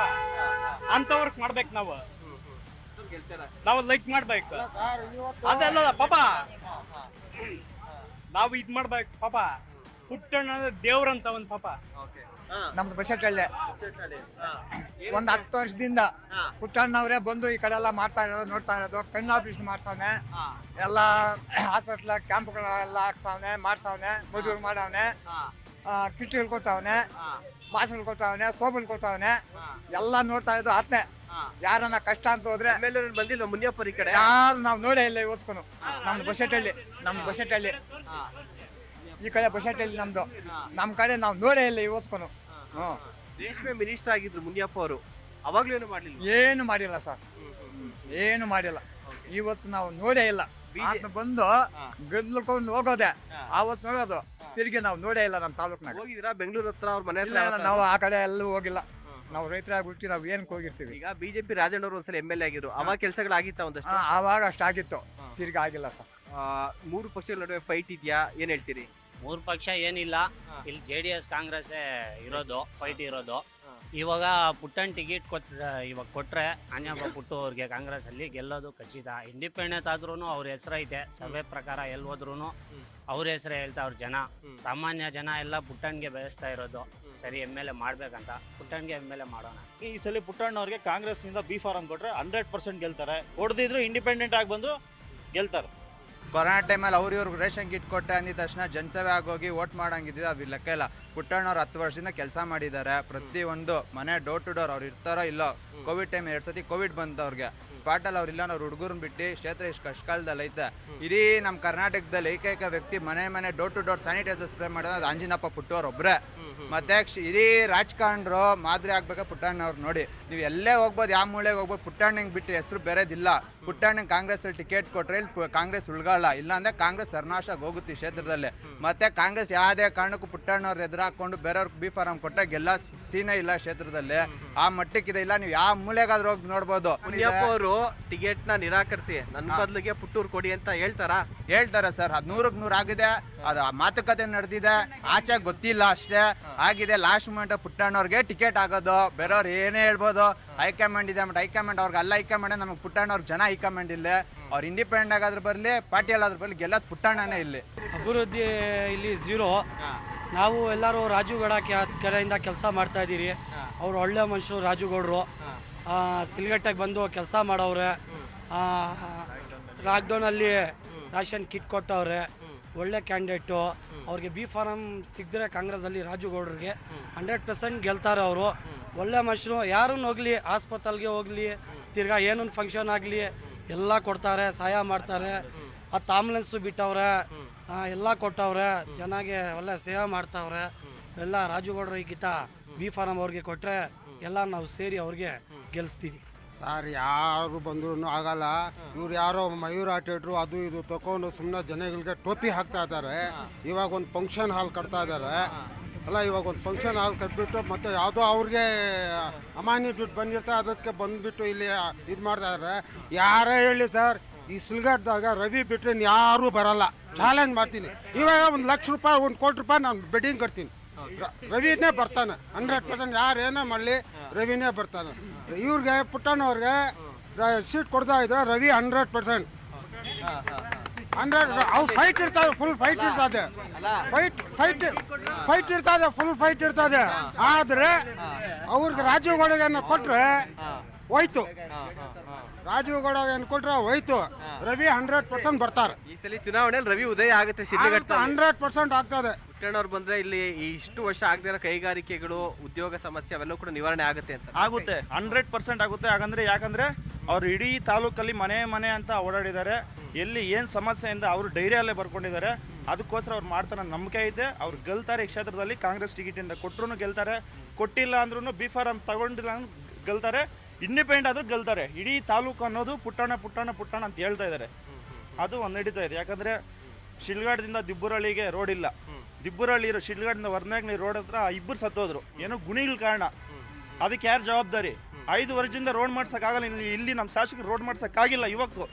ಅಂಥವ್ರಿಗೆ ಮಾಡ್ಬೇಕು ನಾವು. ನಾವು ಲೈಕ್ ಮಾಡ್ಬೇಕು. ಅದೆಲ್ಲ ಪಾಪ. ನಾವು ಇದ್ ಮಾಡ್ಬೇಕು ಪಾಪ. ಪುಟ್ಟಣ್ಣ ದೇವ್ರಂತ ಒಂದ್ ಪಾಪ. ನಮ್ದು ಬಸೆಟ್ಟಳ್ಳಿ ಒಂದ್ ಹತ್ತು ವರ್ಷದಿಂದ ಪುಟ್ಟಣ್ಣವ್ರೆ ಬಂದು ಈ ಕಡೆ ಎಲ್ಲ ಮಾಡ್ತಾ ಇರೋದು ನೋಡ್ತಾ ಇರೋದು ಕಣ್ಣು ಆಪರೇಷನ್ ಮಾಡ್ತಾವ್ನೆ ಎಲ್ಲ ಹಾಸ್ಪಿಟ್ಲ್ ಕ್ಯಾಂಪ್ಗಳೆಲ್ಲ ಹಾಕ್ಸವ್ನೆ ಮಾಡ್ಸವ್ನೆ ಮದುವೆ ಮಾಡವ್ನೆ. ಕಿಟ್ಟಿಗಳು ಕೊಡ್ತಾವ್ನೆ ಮಾಸ್ಗಳು ಕೊಡ್ತಾವ್ನೆ ಸೋಪುಗಳು ಕೊಟ್ಟವನೆ. ಎಲ್ಲ ನೋಡ್ತಾ ಇರೋದು ಆತ್ನೆ. ಯಾರನ್ನ ಕಷ್ಟ ಅಂತ ಹೋದ್ರೆ ಬಂದಿಲ್ಲ ಮುನಿಯಪ್ಪ ಈ ಕಡೆ? ಯಾರು ನಾವು ನೋಡೇ ಇಲ್ಲ ಇವತ್ಕೊನು. ನಮ್ದು ಬಸಟಳ್ಳಿ ನಮ್ದು ಬಸಟಳ್ಳಿ ಈ ಕಡೆ ಬಸಟಳ್ಳಿ ನಮ್ದು. ನಮ್ ಕಡೆ ನಾವು ನೋಡೇ ಇಲ್ಲ ಇವತ್ಕೊನು. ಹ್ಮ್. ರೇಷ್ಮೆ ಮಿನಿಸ್ಟರ್ ಆಗಿದ್ರು ಮುನಿಯಪ್ಪ ಅವರು. ಅವಾಗ್ಲೂ ಏನು ಮಾಡ್ಲಿಲ್ಲ? ಏನು ಮಾಡಿಲ್ಲ ಸರ್. ಏನು ಮಾಡಿಲ್ಲ. ಇವತ್ತು ನಾವು ನೋಡೇ ಇಲ್ಲ. ಆತ ಬಂದು ಗದ್ಲಕೊಂಡು ಹೋಗೋದೆ. ಆವತ್ತು ನೋಡೋದು. ತಿರುಗಿ ನಾವು ನೋಡೇ ಇಲ್ಲ ನಮ್ಮ ತಾಲೂಕ್ನಾಗ. ಹೋಗಿದ್ದೀರಾ? ಬೆಂಗಳೂರು ಹತ್ರ ಅವ್ರ ಮನೆ ಹತ್ರ? ನಾವು ಆ ಕಡೆ ಎಲ್ಲೂ ಹೋಗಿಲ್ಲ. ನಾವು ರೈತರಾಗಿ ಹುಟ್ಟಿ ನಾವು ಏನಕ್ಕೆ ಹೋಗಿರ್ತೀವಿ? ಈಗ ಬಿಜೆಪಿ ರಾಜಣ್ಣ ಅವರು ಒಂದ್ಸಲ ಎಂ ಎಲ್ ಎ ಆಗಿದ್ರು. ಅವಾಗ ಕೆಲಸಗಳಾಗಿತ್ತ ಒಂದಷ್ಟು? ಆ, ಆವಾಗ ಅಷ್ಟಾಗಿತ್ತು ತಿರ್ಗಿ ಆಗಿಲ್ಲ ಸರ್. ಆ, ಮೂರು ಪಕ್ಷಗಳ ನಡುವೆ ಫೈಟ್ ಇದೆಯಾ? ಏನ್ ಹೇಳ್ತೀರಿ? ಮೂರು ಪಕ್ಷ ಏನಿಲ್ಲ. ಇಲ್ಲಿ ಜೆ ಡಿ ಎಸ್ ಕಾಂಗ್ರೆಸ್ ಇರೋದು ಫೈಟ್ ಇರೋದು. ಇವಾಗ ಪುಟ್ಟನ್ ಟಿಕೆಟ್ ಕೊಟ್ ಇವಾಗ ಕೊಟ್ರೆ ಅನ್ಯಪ್ಪ ಪುಟ್ಟು ಅವ್ರಿಗೆ ಕಾಂಗ್ರೆಸ್ ಅಲ್ಲಿ ಗೆಲ್ಲೋದು ಖಚಿತ. ಇಂಡಿಪೆಂಡೆಂಟ್ ಆದ್ರೂ ಅವ್ರ ಹೆಸರೈತೆ. ಸರ್ವೆ ಪ್ರಕಾರ ಎಲ್ಲಿ ಹೋದ್ರು ಅವ್ರ ಹೆಸರೇ ಹೇಳ್ತಾವ್ರ ಜನ. ಸಾಮಾನ್ಯ ಜನ ಎಲ್ಲ ಪುಟ್ಟನ್ಗೆ ಬಯಸ್ತಾ ಇರೋದು. ಸರಿ ಎಂ ಎಲ್ ಎ ಮಾಡ್ಬೇಕಂತ ಪುಟ್ಟಣ್ಗೆ ಎಂ ಎಲ್ ಎ ಮಾಡೋಣ. ಈ ಸಲ ಪುಟ್ಟಣ್ಣವರಿಗೆ ಕಾಂಗ್ರೆಸ್ನಿಂದ ಬಿ ಫಾರಂ ಕೊಟ್ರೆ ಹಂಡ್ರೆಡ್ ಪರ್ಸೆಂಟ್ ಗೆಲ್ತಾರೆ. ಹೊಡೆದಿದ್ರು ಇಂಡಿಪೆಂಡೆಂಟ್ ಆಗಿ ಬಂದು ಗೆಲ್ತಾರೆ. ಕೊರೋನಾ ಟೈಮಲ್ಲಿ ಅವ್ರ ಇವ್ರಿಗೆ ರೇಷನ್ ಕಿಟ್ ಕೊಟ್ಟೆ ಅಂದಿದ ತಕ್ಷಣ ಜನಸೇವೆ ಆಗೋಗಿ ವೋಟ್ ಮಾಡಂಗಿದ್ದಿದ್ದು ಅದು ಲೆಕ್ಕ ಇಲ್ಲ. ಪುಟ್ಟಣ್ಣವ್ರು ಹತ್ತು ವರ್ಷದಿಂದ ಕೆಲಸ ಮಾಡಿದ್ದಾರೆ. ಪ್ರತಿ ಒಂದು ಮನೆ ಡೋರ್ ಟು ಡೋರ್ ಅವ್ರು ಇರ್ತಾರೋ ಇಲ್ಲೋ ಕೋವಿಡ್ ಟೈಮ್ ಎರಡು ಸತಿ ಕೋವಿಡ್ ಬಂತು ಅವ್ರಿಗೆ ಸ್ಪಾಟಲ್ಲಿ ಅವ್ರು ಇಲ್ಲ ನಾವು ಹುಡುಗರನ್ನ ಬಿಟ್ಟು ಕ್ಷೇತ್ರ ಇಷ್ಟು ಕಷ್ಟಕಾಲದಲ್ಲಿ ಐತೆ. ಇಡೀ ನಮ್ಮ ಕರ್ನಾಟಕದಲ್ಲಿ ಏಕೈಕ ವ್ಯಕ್ತಿ ಮನೆ ಮನೆ door to door sanitiser spray ಮಾಡೋದು ಅದು ಅಂಜಿನಪ್ಪ ಪುಟ್ಟವ್ರು ಒಬ್ಬರೇ ಮತ್ತೆ ಇಡೀ ರಾಜಕಾರಣರು ಮಾದರಿ ಆಗ್ಬೇಕು ಪುಟ್ಟಣ್ಣವ್ರು ನೋಡಿ. ನೀವು ಎಲ್ಲೇ ಹೋಗ್ಬೋದು, ಯಾವ ಮೂಳೆಗೆ ಹೋಗ್ಬೋದು ಪುಟ್ಟಣ್ಣಂಗೆ ಬಿಟ್ಟು ಹೆಸರು ಬೇರೆದಿಲ್ಲ. ಪುಟ್ಟಣ್ಣಂಗೆ ಕಾಂಗ್ರೆಸ್ ಟಿಕೆಟ್ ಕೊಟ್ರೆ ಇಲ್ಲಿ ಕಾಂಗ್ರೆಸ್ ಉಳ್ಗಾಳ ಇಲ್ಲಾಂದ್ರೆ ಕಾಂಗ್ರೆಸ್ ಸರ್ನಾಶ ಹೋಗುತ್ತೆ ಈ ಕ್ಷೇತ್ರದಲ್ಲಿ. ಮತ್ತೆ ಕಾಂಗ್ರೆಸ್ ಯಾವುದೇ ಕಾರಣಕ್ಕೂ ಪುಟ್ಟಣ್ಣವ್ರು ಎದುರಾಕೊಂಡು ಬೇರೆಯವ್ರಿಗೆ ಬಿ ಫಾರಂ ಕೊಟ್ಟಾಗ ಎಲ್ಲ ಸೀನೇ ಇಲ್ಲ ಕ್ಷೇತ್ರದಲ್ಲಿ. ಆ ಮಟ್ಟಕ್ಕಿದೆ ಇಲ್ಲ ನೀವು ಯಾವ ಮೂಲೆಗಾದ್ರೂ ಹೋಗಿ ನೋಡ್ಬೋದು. ಅವರು ಟಿಕೆಟ್ನ ನಿರಾಕರಿಸಿ ನನ್ನ ಬದಲಿಗೆ ಪುಟ್ಟೂರು ಕೊಡಿ ಅಂತ ಹೇಳ್ತಾರಾ? ಹೇಳ್ತಾರ ಸರ್. ಅದ್ ನೂರ್ ನೂರು ಆಗಿದೆ. ಅದು ಮಾತುಕತೆ ನಡೆದಿದೆ. ಆಚೆ ಗೊತ್ತಿಲ್ಲ ಅಷ್ಟೇ. ಆಗಿದೆ ಲಾಸ್ಟ್ ಮೂಮೆಂಟ್ ಪುಟ್ಟಣ್ಣವ್ರಿಗೆ ಟಿಕೆಟ್ ಆಗೋದು. ಬೇರೆಯವ್ರು ಏನೇ ಹೇಳ್ಬೋದು. ಹೈಕಮಾಂಡ್ ಇದೆ ಬಟ್ ಹೈಕಮಾಂಡ್ ಅವ್ರಿಗೆ ಅಲ್ಲ. ಹೈಕಮಾಂಡ್ ನಮಗೆ ಪುಟ್ಟಣ್ಣವ್ರಿಗೆ ಜನ ಹೈಕಮಾಂಡ್ ಇಲ್ಲ ಅವ್ರು ಇಂಡಿಪೆಂಡೆಂಟ್ ಆಗಾದ್ರ ಬರಲಿ ಪಾರ್ಟಿಯಲ್ಲಾದ್ರ ಬರಲಿ ಗೆಲ್ಲೋದು ಪುಟ್ಟಣ್ಣನೇ ಇಲ್ಲಿ. ಅಭಿವೃದ್ಧಿ ಇಲ್ಲಿ ಝೀರೋ ನಾವು ಎಲ್ಲರೂ ರಾಜುಗೌಡ ಕೆರೆಯಿಂದ ಕೆಲಸ ಮಾಡ್ತಾ ಇದ್ದೀರಿ. ಅವ್ರು ಒಳ್ಳೆ ಮನುಷ್ಯರು ರಾಜುಗೌಡರು. ಸಿಲ್ಗಟ್ಟೆಗೆ ಬಂದು ಕೆಲಸ ಮಾಡವ್ರೆ. ಲಾಕ್ಡೌನಲ್ಲಿ ರಾಷನ್ ಕಿಟ್ ಕೊಟ್ಟವ್ರೆ. ಒಳ್ಳೆ ಕ್ಯಾಂಡಿಡೇಟು ಅವ್ರಿಗೆ ಬಿ ಫಾರಮ್ ಸಿಗದ್ರೆ ಕಾಂಗ್ರೆಸ್ಸಲ್ಲಿ ರಾಜುಗೌಡರಿಗೆ ಹಂಡ್ರೆಡ್ ಪರ್ಸೆಂಟ್ ಗೆಲ್ತಾರೆ ಅವರು. ಒಳ್ಳೆ ಮನುಷ್ಯರು ಯಾರನ್ನ ಹೋಗಲಿ ಆಸ್ಪತ್ರೆಗೆ ಹೋಗಲಿ, ತಿರ್ಗಾ ಏನೊಂದು ಫಂಕ್ಷನ್ ಆಗಲಿ, ಎಲ್ಲ ಕೊಡ್ತಾರೆ, ಸಹಾಯ ಮಾಡ್ತಾರೆ. ಹತ್ತು ಆಂಬುಲೆನ್ಸು ಬಿಟ್ಟವ್ರೆ ಎಲ್ಲ ಕೊಟ್ಟವ್ರೆ, ಚೆನ್ನಾಗಿ ಒಳ್ಳೆ ಸೇವೆ ಮಾಡ್ತಾವ್ರೆ. ಎಲ್ಲ ರಾಜುಗೌಡರು ಈ ಗೀತ ಬಿ ಫಾರಂ ಅವ್ರಿಗೆ ಕೊಟ್ಟರೆ ಎಲ್ಲ ನಾವು ಸೇರಿ ಅವ್ರಿಗೆ ಗೆಲ್ಲಿಸ್ತೀವಿ ಸರ್ ಯಾರು ಬಂದ್ರು ಆಗಲ್ಲ. ಇವ್ರು ಯಾರೋ ಮಯೂರ್ ಆಟೇಟ್ರು ಅದು ಇದು ತಗೊಂಡು ಸುಮ್ಮನೆ ಜನಗಳಿಗೆ ಟೋಪಿ ಹಾಕ್ತಾ ಇದ್ದಾರೆ. ಇವಾಗ ಒಂದು ಫಂಕ್ಷನ್ ಹಾಲ್ ಕಟ್ತಾ ಇದ್ದಾರೆ. ಅಲ್ಲ, ಇವಾಗ ಒಂದು ಫಂಕ್ಷನ್ ಹಾಲ್ ಕಟ್ಬಿಟ್ಟು ಮತ್ತೆ ಯಾವುದೋ ಅವ್ರಿಗೆ ಅಮಾನ್ಯ ದುಡ್ಡು ಬಂದಿರ್ತ ಅದಕ್ಕೆ ಬಂದ್ಬಿಟ್ಟು ಇಲ್ಲಿ ಇದು ಮಾಡ್ತಾ ಇದ್ದಾರೆ ಯಾರೇ ಹೇಳಿ ಸರ್, ಈ ಸಿಲ್ಗಾಟ್ದಾಗ ರವಿ ಬಿಟ್ಟರೆ ಯಾರೂ ಬರಲ್ಲ. ಚಾಲೆಂಜ್ ಮಾಡ್ತೀನಿ. ಇವಾಗ ಒಂದು ಲಕ್ಷ ರೂಪಾಯಿ, ಒಂದು ಕೋಟಿ ರೂಪಾಯಿ ನಾನು ಬೆಡ್ಡಿಂಗ್ ಕಟ್ತೀನಿ. ರವಿನೇ ಬರ್ತಾನೆ. ಹಂಡ್ರೆಡ್ ಪರ್ಸೆಂಟ್ ಯಾರು ಏನೇ ಮಾಡಲಿ, ರವಿನೇ ಬರ್ತಾನೆ. ಇವ್ರಿಗೆ ಪುಟ್ಟಣ್ಣವ್ರಿಗೆ ಸೀಟ್ ಕೊಡ್ತಾ ಇದ್ರೆ ರವಿ ಹಂಡ್ರೆಡ್ ಪರ್ಸೆಂಟ್. ಹಂಡ್ರೆಡ್ ಅವ್ರು ಫೈಟ್ ಇರ್ತದೆ ಫುಲ್ ಫೈಟ್ ಇರ್ತದೆ. ಫೈಟ್ ಫೈಟ್ ಫೈಟ್ ಇರ್ತದೆ ಫುಲ್ ಫೈಟ್ ಇರ್ತದೆ. ಆದ್ರೆ ಅವ್ರದ್ದು ರಾಜೀವ್ ಗೌಡಗನ್ನ ಕೊಟ್ರೆ ಹೋಯ್ತು. ರಾಜೀವ್ ಗೌಡಗನ್ನ ಕೊಟ್ರೆ ಹೋಯ್ತು. ರವಿ ಹಂಡ್ರೆಡ್ ಪರ್ಸೆಂಟ್ ಬರ್ತಾರೆ. ಈ ಸಲ ಚುನಾವಣೆಯಲ್ಲಿ ರವಿ ಉದಯ ಆಗುತ್ತೆ ಹಂಡ್ರೆಡ್ ಪರ್ಸೆಂಟ್ ಆಗ್ತದೆ. ಅವ್ರು ಬಂದ್ರೆ ಇಲ್ಲಿ ಈ ಇಷ್ಟು ವರ್ಷ ಆಗದಿರೋ ಕೈಗಾರಿಕೆಗಳು ಉದ್ಯೋಗ ಸಮಸ್ಯೆ ಅವೆಲ್ಲ ಕೂಡ ನಿವಾರಣೆ ಆಗುತ್ತೆ ಅಂತ. ಆಗುತ್ತೆ. ಹಂಡ್ರೆಡ್ ಪರ್ಸೆಂಟ್ ಆಗುತ್ತೆ. ಹಾಗಂದ್ರೆ ಯಾಕಂದ್ರೆ ಅವ್ರು ಇಡೀ ತಾಲೂಕಲ್ಲಿ ಮನೆ ಮನೆ ಅಂತ ಓಡಾಡಿದ್ದಾರೆ. ಎಲ್ಲಿ ಏನು ಸಮಸ್ಯೆಯಿಂದ ಅವರು ಡೈರಿಯಲ್ಲೇ ಬರ್ಕೊಂಡಿದ್ದಾರೆ, ಅದಕ್ಕೋಸ್ಕರ ಅವ್ರು ಮಾಡ್ತಾರೆ ನಂಬಿಕೆ ಐತೆ. ಅವ್ರು ಗೆಲ್ತಾರೆ ಈ ಕ್ಷೇತ್ರದಲ್ಲಿ, ಕಾಂಗ್ರೆಸ್ ಟಿಕೆಟಿಂದ ಕೊಟ್ಟರು ಗೆಲ್ತಾರೆ. ಕೊಟ್ಟಿಲ್ಲ ಅಂದ್ರೂ ಬಿ ಫಾರಮ್ ತಗೊಂಡಿಲ್ಲ ಗೆಲ್ತಾರೆ. ಇಂಡಿಪೆಂಡೆಂಟ್ ಆದ್ರೂ ಗೆಲ್ತಾರೆ. ಇಡೀ ತಾಲೂಕು ಅನ್ನೋದು ಪುಟ್ಟಣ ಪುಟ್ಟಣ ಪುಟ್ಟಣ ಅಂತ ಹೇಳ್ತಾ ಇದ್ದಾರೆ ಅದು ಒಂದು ನಡೀತಾ ಇದೆ. ಯಾಕಂದ್ರೆ ಶಿಲ್ಗಾಡದಿಂದ ದಿಬ್ಬುರಳ್ಳಿಗೆ ರೋಡ್ ಇಲ್ಲ. ದಿಬ್ಬುರಳ್ಳಿ ಇರೋ ಶಿಲ್ಗಾಡದಿಂದ ವರ್ನಾಗ್ನಿ ರೋಡ್ ಹತ್ರ ಇಬ್ಬರು ಸತ್ತೋದ್ರು. ಏನೋ ಗುಣಿಗಳ ಕಾರಣ. ಅದಕ್ಕೆ ಯಾರು ಜವಾಬ್ದಾರಿ? ಐದು ವರ್ಷದಿಂದ ರೋಡ್ ಮಾಡ್ಸೋಕ್ಕಾಗಲ್ಲ. ಇಲ್ಲಿ ನಮ್ಮ ಶಾಸಕರು ರೋಡ್ ಮಾಡ್ಸೋಕ್ಕಾಗಿಲ್ಲ ಇವತ್ತು.